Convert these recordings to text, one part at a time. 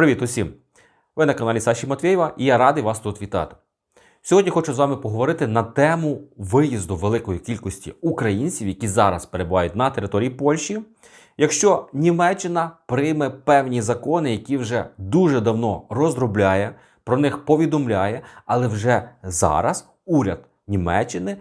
Привіт усім! Ви на каналі Саші Матвєєва і я радий вас тут вітати. Сьогодні хочу з вами поговорити на тему виїзду великої кількості українців, які зараз перебувають на території Польщі. Якщо Німеччина прийме певні закони, які вже дуже давно розробляє, про них повідомляє, але вже зараз уряд Німеччини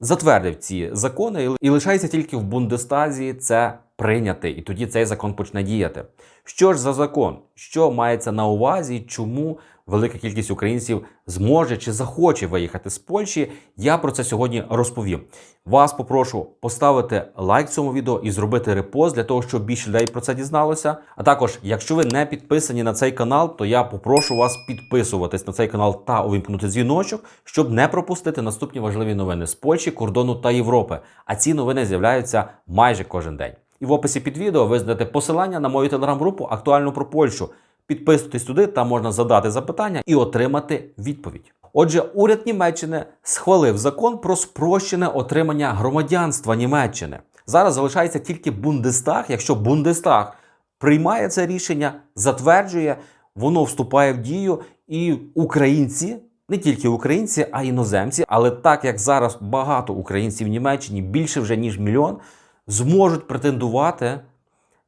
затвердив ці закони і лишається тільки в Бундестазі це прийняти, і тоді цей закон почне діяти. Що ж за закон? Що мається на увазі? Чому велика кількість українців зможе чи захоче виїхати з Польщі? Я про це сьогодні розповім. Вас попрошу поставити лайк цьому відео і зробити репост для того, щоб більше людей про це дізналося. А також, якщо ви не підписані на цей канал, то я попрошу вас підписуватись на цей канал та увімкнути дзвіночок, щоб не пропустити наступні важливі новини з Польщі, кордону та Європи. А ці новини з'являються майже кожен день. І в описі під відео ви знайдете посилання на мою телеграм-групу актуальну про Польщу. Підписуйтесь туди, там можна задати запитання і отримати відповідь. Отже, уряд Німеччини схвалив закон про спрощене отримання громадянства Німеччини. Зараз залишається тільки Бундестаг. Якщо Бундестаг приймає це рішення, затверджує, воно вступає в дію, і українці. Не тільки українці, а й іноземці. Але так як зараз багато українців в Німеччині, більше вже ніж мільйон, зможуть претендувати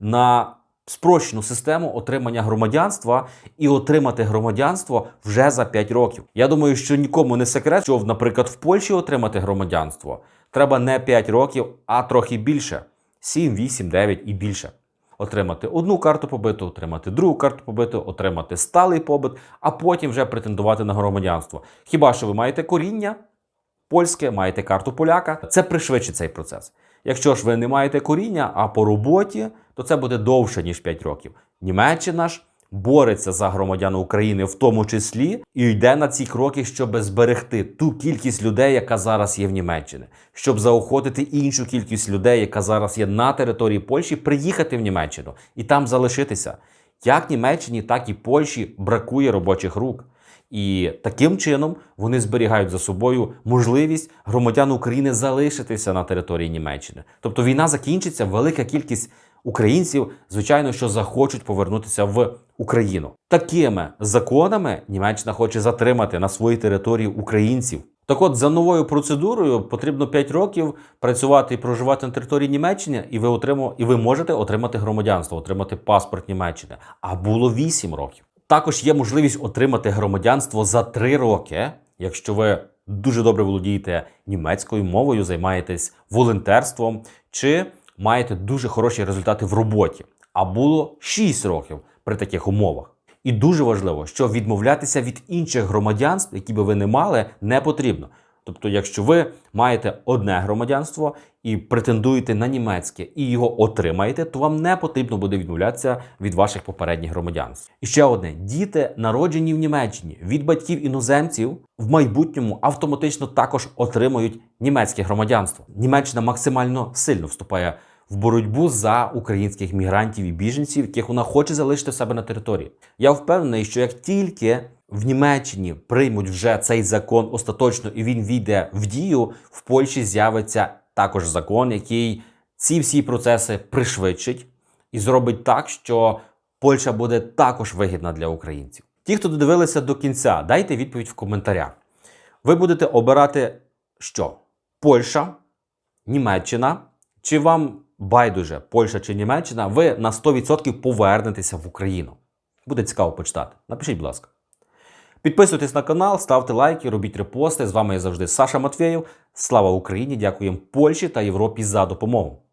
на спрощену систему отримання громадянства і отримати громадянство вже за 5 років. Я думаю, що нікому не секрет, що, наприклад, в Польщі отримати громадянство треба не 5 років, а трохи більше 7, 8, 9 і більше. Отримати одну карту побиту, отримати другу карту побиту, отримати сталий побит, а потім вже претендувати на громадянство. Хіба що ви маєте коріння польське, маєте карту поляка, це пришвидшить цей процес. Якщо ж ви не маєте коріння, а по роботі, то це буде довше, ніж 5 років. Німеччина ж бореться за громадян України в тому числі і йде на ці кроки, щоб зберегти ту кількість людей, яка зараз є в Німеччині, щоб заохотити іншу кількість людей, яка зараз є на території Польщі, приїхати в Німеччину і там залишитися. Як Німеччині, так і Польщі бракує робочих рук. І таким чином вони зберігають за собою можливість громадян України залишитися на території Німеччини. Тобто війна закінчиться, велика кількість українців, звичайно, що захочуть повернутися в Україну. Такими законами Німеччина хоче затримати на своїй території українців. Так от, за новою процедурою потрібно 5 років працювати і проживати на території Німеччини, і ви отримав, і ви можете отримати громадянство, отримати паспорт Німеччини. А було 8 років. Також є можливість отримати громадянство за 3 роки, якщо ви дуже добре володієте німецькою мовою, займаєтесь волонтерством чи маєте дуже хороші результати в роботі. А було 6 років при таких умовах. І дуже важливо, що відмовлятися від інших громадянств, які би ви не мали, не потрібно. Тобто, якщо ви маєте одне громадянство і претендуєте на німецьке і його отримаєте, то вам не потрібно буде відмовлятися від ваших попередніх громадянств. І ще одне: діти, народжені в Німеччині від батьків іноземців, в майбутньому автоматично також отримують німецьке громадянство. Німеччина максимально сильно вступає в боротьбу за українських мігрантів і біженців, яких вона хоче залишити в себе на території. Я впевнений, що як тільки в Німеччині приймуть вже цей закон остаточно і він війде в дію, в Польщі з'явиться також закон, який ці всі процеси пришвидшить і зробить так, що Польща буде також вигідна для українців. Ті, хто додивилися до кінця, дайте відповідь в коментарях. Ви будете обирати що? Польща, Німеччина, чи вам байдуже Польща чи Німеччина, ви на 100% повернетеся в Україну. Буде цікаво почитати. Напишіть, будь ласка. Підписуйтесь на канал, ставте лайки, робіть репости. З вами я завжди Саша Матвєєв. Слава Україні! Дякуємо Польщі та Європі за допомогу.